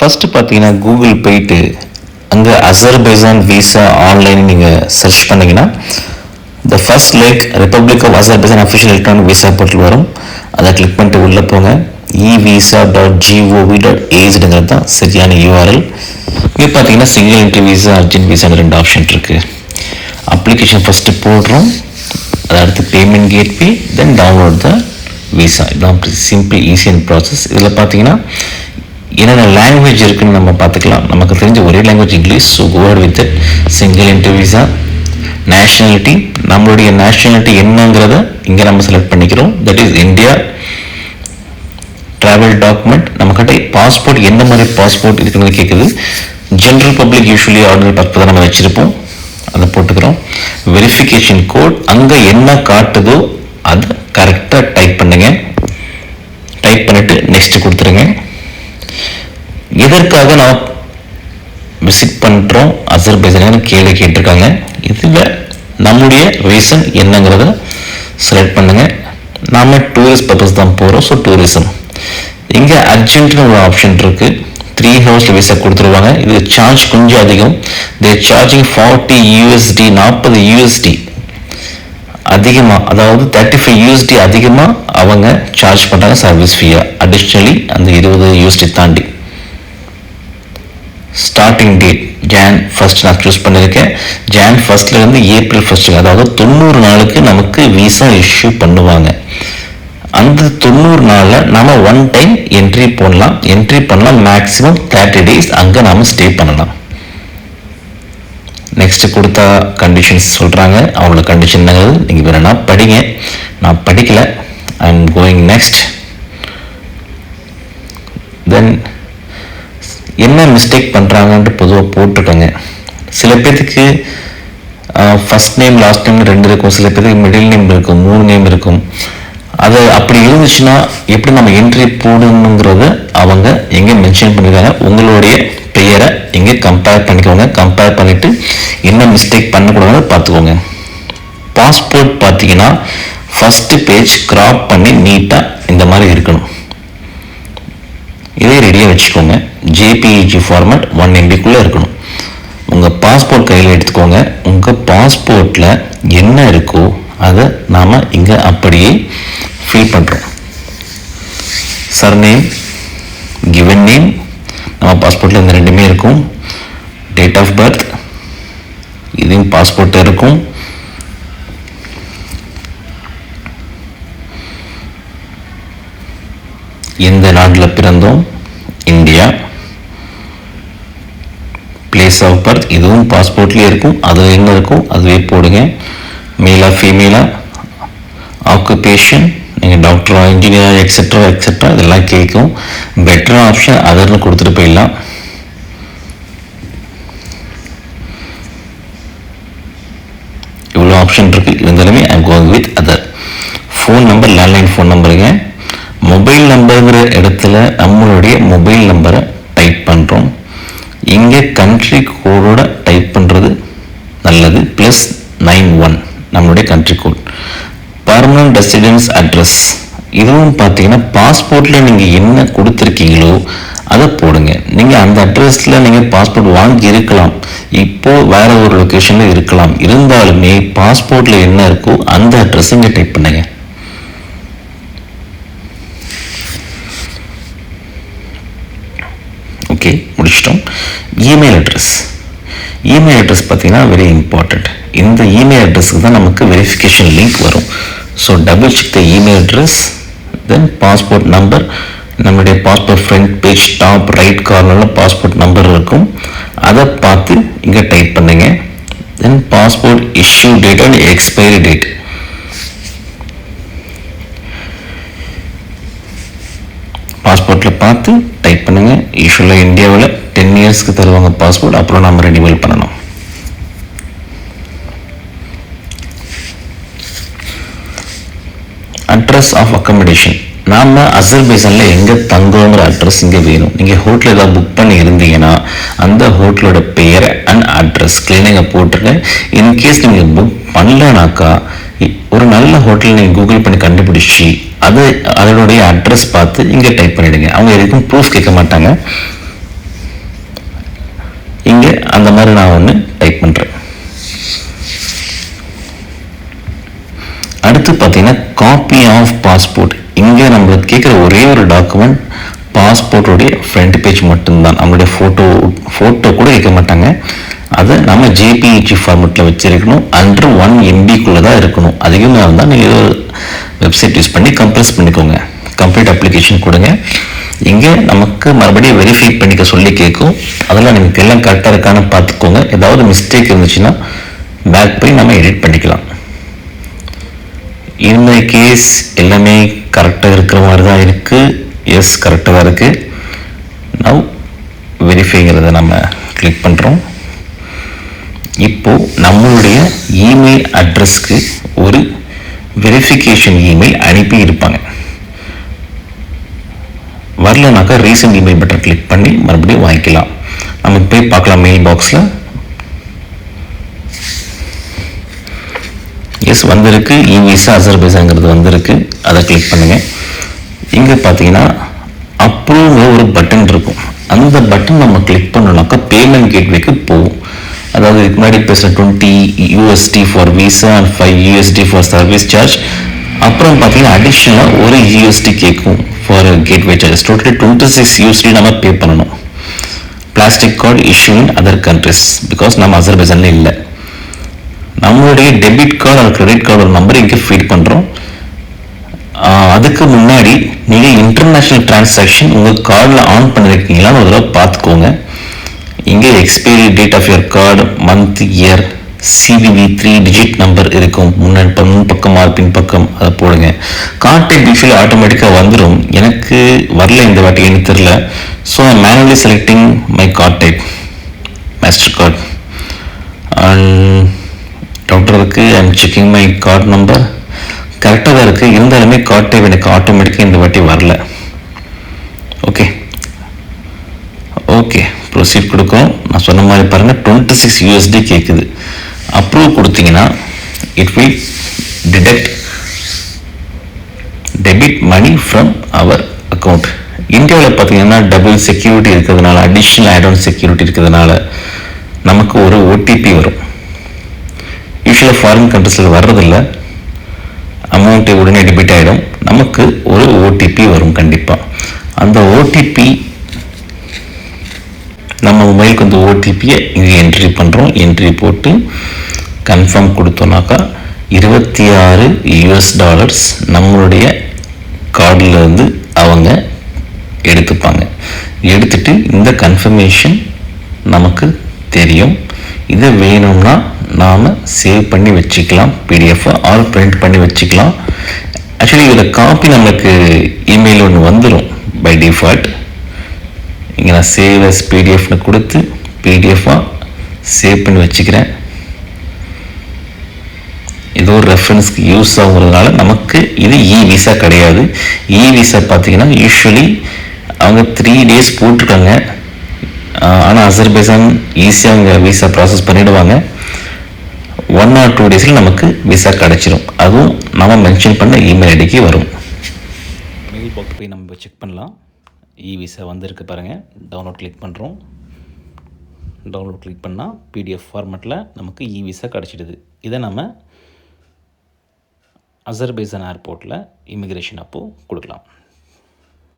First பார்த்தீங்கன்னா Google போயிட்டு அங்கே அசர்பைசான் விசா ஆன்லைன் நீங்கள் சர்ச் பண்ணிங்கன்னா the first lake republic of Azerbaijan official electronic visa portal வரும். அதை கிளிக் பண்ணிட்டு உள்ளே போங்க. E visa dot gov dot ஏஜ்டுங்கிறது தான் சரியான யூஆர்எல் இங்கே பார்த்தீங்கன்னா சிங்கிள் என்ட்ரி விசா அர்ஜென்ட் விசான்னு ரெண்டு ஆப்ஷன் இருக்குது அப்ளிகேஷன் ஃபஸ்ட்டு போடுறோம். அது அடுத்து payment gateway then download the visa இதான் சிம்பிள் ஈஸியான ப்ராசஸ் இதில் பார்த்தீங்கன்னா என்னென்ன லாங்குவேஜ் இருக்குன்னு நம்ம பார்த்துக்கலாம். நமக்கு தெரிஞ்ச ஒரே language English. So go forward with it single இன்டர்வியூஸா visa nationality நம்மளுடைய நேஷ்னாலிட்டி என்னங்கிறத இங்கே நம்ம செலக்ட் பண்ணிக்கிறோம். That is India travel document நம்மக்கிட்ட பாஸ்போர்ட் எந்த மாதிரி பாஸ்போர்ட் இருக்குன்னு கேட்குது general public usually order purpose நம்ம வச்சுருப்போம். அதை போட்டுக்கிறோம். வெரிஃபிகேஷன் கோட் அங்கே என்ன காட்டுதோ அதை கரெக்டாக டைப் பண்ணுங்க டைப் பண்ணிட்டு நெக்ஸ்ட் கொடுத்துருங்க எதற்காக நான் விசிட் பண்ணுறோம் அசர்பைஜான் கேள்வி கேட்டிருக்காங்க. இதில் நம்முடைய ரீசன் என்னங்கிறத செலக்ட் பண்ணுங்கள் நாம் டூரிஸ்ட் பர்பஸ் தான் போகிறோம் ஸோ டூரிசம் இங்கே அர்ஜென்ட்னு ஒரு ஆப்ஷன் இருக்குது த்ரீ ஹவர்ஸில் விசா கொடுத்துருவாங்க. இது சார்ஜ் கொஞ்சம் அதிகம். தே சார்ஜிங் ஃபார்ட்டி யூஎஸ்டி நாற்பது யூஎஸ்டி அதிகமாக அதாவது தேர்ட்டி ஃபைவ் யூஎஸ்டி அதிகமாக அவங்க சார்ஜ் பண்ணுறாங்க சர்வீஸ் ஃபீயாக அடிஷ்னலி அந்த இருபது யூஎஸ்டி தாண்டி. ஸ்டார்டிங் டேட் ஜான் ஃபர்ஸ்ட் நான் சூஸ் பண்ணியிருக்கேன் ஜான் ஃபர்ஸ்ட்லேருந்து ஏப்ரல் ஃபர்ஸ்ட்டு அதாவது தொண்ணூறு நாளுக்கு நமக்கு விசா இஷ்யூ பண்ணுவாங்க. அந்த தொண்ணூறு நாளில் நம்ம ஒன் டைம் என்ட்ரி போடலாம். என்ட்ரி பண்ணலாம் மேக்ஸிமம் தேர்ட்டி டேஸ் அங்கே நாம் ஸ்டே பண்ணலாம். நெக்ஸ்ட் கொடுத்தா கண்டிஷன்ஸ் சொல்கிறாங்க அவங்களோட கண்டிஷன் நீங்கள் வேணும்னா படிங்க. நான் படிக்கல. I am going next then என்ன மிஸ்டேக் பண்ணுறாங்கன்ட்டு பொதுவாக போட்டுக்கோங்க சில பேர்த்துக்கு ஃபர்ஸ்ட் நேம் லாஸ்ட் நேம் ரெண்டு இருக்கும். சில பேருக்கு மிடில் நேம் இருக்கும் மூணு நேம் இருக்கும். அது அப்படி இருந்துச்சுன்னா எப்படி நம்ம என்ட்ரி போடணுங்கிறத அவங்க எங்கே மென்ஷன் பண்ணியிருக்காங்க உங்களுடைய பெயரை எங்கே கம்பேர் பண்ணிக்கோங்க. கம்பேர் பண்ணிவிட்டு என்ன மிஸ்டேக் பண்ணக்கூடாதுன்னு பார்த்துக்கோங்க. பாஸ்போர்ட் பார்த்தீங்கன்னா ஃபஸ்ட்டு பேஜ் கிராப் பண்ணி நீட்டாக இந்த மாதிரி இருக்கணும். இதே ரெடியாக வச்சுக்கோங்க. ஜேபிஇஜி ஃபார்மேட் ஒன் எம்பிக்குள்ளே இருக்கணும். உங்கள் பாஸ்போர்ட் கையில் எடுத்துக்கோங்க. உங்கள் பாஸ்போர்ட்டில் என்ன இருக்கோ அதை நாம் இங்கே அப்படியே ஃபில் பண்ணுறோம் சர்நேம் கிவன் நேம் நம்ம பாஸ்போர்ட்டில் இந்த ரெண்டுமே இருக்கும். டேட் ஆஃப் பர்த் இதையும் பாஸ்போர்ட் இருக்கும். எந்த நாட்டில் பிறந்தோம் இந்தியா பிளேஸ் ஆஃப் பர்த் இதுவும் பாஸ்போர்ட்லேயே இருக்கும். அது என்ன இருக்கும்? அதுவே போடுங்க. மேலாக ஃபீமேலாக ஆக்குபேஷன் நீங்கள் டாக்டரா இன்ஜினியரா எக்ஸெட்ரா எக்ஸட்ரா இதெல்லாம் கேட்கும். பெட்டர் ஆப்ஷன் அதர்னு கொடுத்துட்டு போயிடலாம். இவ்வளோ ஆப்ஷன் இருக்குது இருந்தாலுமே I'm going with other phone number landline phone நம்பருங்க mobile நம்பருங்கிற இடத்துல நம்மளுடைய மொபைல் நம்பரை டைப் பண்ணுறோம் இங்கே கண்ட்ரி கோடோட டைப் பண்ணுறது நல்லது. ப்ளஸ் நைன் ஒன் நம்மளுடைய country code permanent residence address இதுவும் பார்த்தீங்கன்னா பாஸ்போர்ட்டில் நீங்கள் என்ன கொடுத்துருக்கீங்களோ அதை போடுங்க. நீங்கள் அந்த அட்ரஸில் நீங்கள் பாஸ்போர்ட் வாங்கி இருக்கலாம். இப்போது வேறு ஒரு லொக்கேஷனில் இருக்கலாம். இருந்தாலுமே பாஸ்போர்ட்டில் என்ன இருக்கோ அந்த அட்ரஸ் இங்கே டைப் பண்ணுங்கள் ஓகே முடிச்சிட்டோம் இமெயில் அட்ரஸ் இமெயில் அட்ரஸ் பார்த்தீங்கன்னா வெரி இம்பார்ட்டண்ட் இந்த இமெயில் அட்ரஸுக்கு தான் நமக்கு வெரிஃபிகேஷன் லிங்க் வரும். So double check the email address then passport number நம்மளுடைய passport front page top right கார்னரில் பாஸ்போர்ட் நம்பர் இருக்கும். அதை பார்த்து இங்கே டைப் பண்ணுங்க. Then passport issue date and expiry date பாஸ்போர்ட்டில் பார்த்து டைப் பண்ணுங்கள் யூஸ்வலாக இந்தியாவில் டென் இயர்ஸ்க்கு தருவாங்க பாஸ்போர்ட் அப்புறம் நம்ம ரெனிவல் பண்ணணும். அட்ரஸ் ஆஃப் அக்கமடேஷன் நாம் அசர்பைசனில் எங்கே தங்குறோங்கிற அட்ரஸ் இங்கே வேணும். நீங்கள் ஹோட்டல் ஏதாவது புக் பண்ணி இருந்தீங்கன்னா அந்த ஹோட்டலோட பெயர் அண்ட் அட்ரஸ் கிளீனிங்கை போட்டுருங்க. இன்கேஸ் நீங்கள் புக் பண்ணலனாக்கா ஒரு நல்ல ஹோட்டல் நீங்கள் கூகுள் பண்ணி கண்டுபிடிச்சி அது அதனுடைய அட்ரஸ் பார்த்து இங்கே டைப் பண்ணிவிடுங்க அவங்க எதுக்கும் ப்ரூஃப் கேட்க மாட்டாங்க. இங்கே அந்த மாதிரி நான் ஒன்று டைப் பண்ணுறேன் அடுத்து பார்த்தீங்கன்னா காப்பி ஆஃப் பாஸ்போர்ட் இங்கே நம்மளுக்கு கேட்குற ஒரே ஒரு டாக்குமெண்ட் பாஸ்போர்ட்டோடைய ஃப்ரண்ட் பேஜ் மட்டும்தான். நம்மளுடைய ஃபோட்டோ ஃபோட்டோ கூட வைக்க மாட்டாங்க. அதை நம்ம ஜேபிஇஜி ஃபார்மெட்டில் வச்சிருக்கணும். அண்டர் ஒன் எம்பிக்குள்ளே தான் இருக்கணும். அதிகமாக இருந்தால் நீங்கள் வெப்சைட் யூஸ் பண்ணி கம்ப்ரஸ் பண்ணிக்கோங்க. கம்ப்ளீட் அப்ளிகேஷன் கொடுங்க. இங்கே நமக்கு மறுபடியும் வெரிஃபை பண்ணிக்க சொல்லி கேட்கும் அதெல்லாம் நீங்கள் எல்லாம் கரெக்டாக இருக்கான்னு பார்த்துக்கோங்க. ஏதாவது மிஸ்டேக் இருந்துச்சுன்னா பேக் போய் நம்ம எடிட் பண்ணிக்கலாம். இந்த கேஸ் எல்லாமே கரெக்டாக இருக்கிற மாதிரி தான் இருக்குது எஸ் கரெக்டாக தான் இருக்குது நவ் வெரிஃபைங்கிறத நம்ம கிளிக் பண்ணுறோம் இப்போது நம்மளுடைய இமெயில் அட்ரஸ்க்கு ஒரு வெரிஃபிகேஷன் இமெயில் அனுப்பி இருப்பாங்க வரலனாக்கா ரீசன்ட் இமெயில் பட்டன் கிளிக் பண்ணி மறுபடியும் வாங்கிக்கலாம். நம்ம போய் பார்க்கலாம் மெயில் பாக்ஸில் எஸ் வந்திருக்கு. இ விசா அசர்பைசாங்கிறது வந்திருக்கு. அதை கிளிக் பண்ணுங்க. இங்கே பார்த்தீங்கன்னா அப்ரூவ் ஒரு பட்டன் இருக்கும். அந்த பட்டன் நம்ம கிளிக் பண்ணோம்னாக்கா பேமெண்ட் கேட்வேக்கு போகும். அதாவது இதுக்கு முன்னாடி பேசுகிற twenty USD for visa and five USD for service charge அப்புறம் பார்த்தீங்கன்னா அடிஷ்னலாக ஒரு யூஎஸ்டி கேட்கும் for gateway charges totally twenty six USD நம்ம பே பண்ணணும். Plastic card issue in other countries because நம்ம அசர்பைசானில் இல்லை. நம்மளுடைய டெபிட் கார்டு அல்லது கிரெடிட் கார்டு நம்பர் இங்கே ஃபீட் பண்ணுறோம் அதுக்கு முன்னாடி நீங்கள் இன்டர்நேஷ்னல் டிரான்சாக்ஷன் உங்கள் கார்டில் ஆன் பண்ணியிருக்கீங்களான்னு ஒரு தடவை பார்த்துக்கோங்க. இங்கே expiry date of your card month year CVV three digit number இருக்கும். முன்னாடி ப- முன் பின் பக்கம் அதை போடுங்க. கான்டாக்ட் டிஃபில் ஆட்டோமேட்டிக்காக வந்துடும் எனக்கு வரல இந்த வாட்டி எனக்கு தெரில so I manually selecting my contact master card and doctor இருக்கு I'm checking my card number கரெக்டாக தான் இருக்குது இருந்தாலுமே கார்ட் டைப் எனக்கு ஆட்டோமேட்டிக்காக இந்த வாட்டி வரல. ஓகே ஓகே ப்ரொசீட் கொடுக்கும். நான் சொன்ன மாதிரி பாருங்கள் டுவெண்ட்டி சிக்ஸ் யூஎஸ்டி கேட்குது அப்ரூவ் கொடுத்தீங்கன்னா it will detect debit money from our account இந்தியாவில் பார்த்தீங்கன்னா டபுள் செக்யூரிட்டி இருக்கிறதுனால அடிஷ்னல் ஆட் செக்யூரிட்டி இருக்கிறதுனால நமக்கு ஒரு ஓடிபி வரும். யூஸ்வலாக ஃபாரின் கண்ட்ரீஸில் வர்றதில்ல. அமௌண்ட்டு உடனே டெபிட் ஆகிடும் நமக்கு ஒரு ஓடிபி வரும் கண்டிப்பாக அந்த ஓடிபி நம்ம மொபைலுக்கு வந்து ஓடிபியை இங்கே என்ட்ரி பண்ணுறோம் என்ட்ரி போட்டு கன்ஃபார்ம் கொடுத்தோனாக்கா இருபத்தி ஆறு யூஎஸ் டாலர்ஸ் நம்மளுடைய கார்டில் இருந்து அவங்க எடுத்துப்பாங்க. எடுத்துட்டு இந்த கன்ஃபர்மேஷன் நமக்கு தெரியும். இதை வேணும்னா நாம் சேவ் பண்ணி வச்சுக்கலாம். பிடிஎஃபை ஆர் பிரிண்ட் பண்ணி வச்சுக்கலாம். ஆக்சுவலி இதில் காப்பி நமக்கு இமெயில் ஒன்று வந்துடும் பை டிஃபால்ட் இங்கே நான் சேவ் எஸ் பிடிஎஃப்னு கொடுத்து பிடிஎஃபாக சேவ் பண்ணி வச்சுக்கிறேன். ஏதோ ஒரு ரெஃபரன்ஸ்க்கு யூஸ் ஆகுறதுனால நமக்கு இது இ விசா கிடையாது. இ விசா பார்த்தீங்கன்னா யூஸ்வலி அவங்க த்ரீ டேஸ் போட்டிருக்காங்க. ஆனால் அசர்பைசான் ஈஸியாக அவங்க விசா ப்ராசஸ் பண்ணிவிடுவாங்க ஒன் ஆர் டூ டேஸில் நமக்கு விசா கிடச்சிரும். அதுவும் நம்ம மென்ஷன் பண்ண இமெயில் ஐடிக்கு வரும். மெயில் பாக்ஸ் போய் நம்ம செக் பண்ணலாம். இ விசா வந்திருக்கு பாருங்கள் டவுன்லோட் கிளிக் பண்ணுறோம் டவுன்லோட் கிளிக் பண்ணால் பிடிஎஃப் ஃபார்மேட்டில் நமக்கு இ விசா கிடச்சிடுது. இதை நம்ம அசர்பைசான் ஏர்போர்ட்டில் இமிக்ரேஷன் அப்போது கொடுக்கலாம்.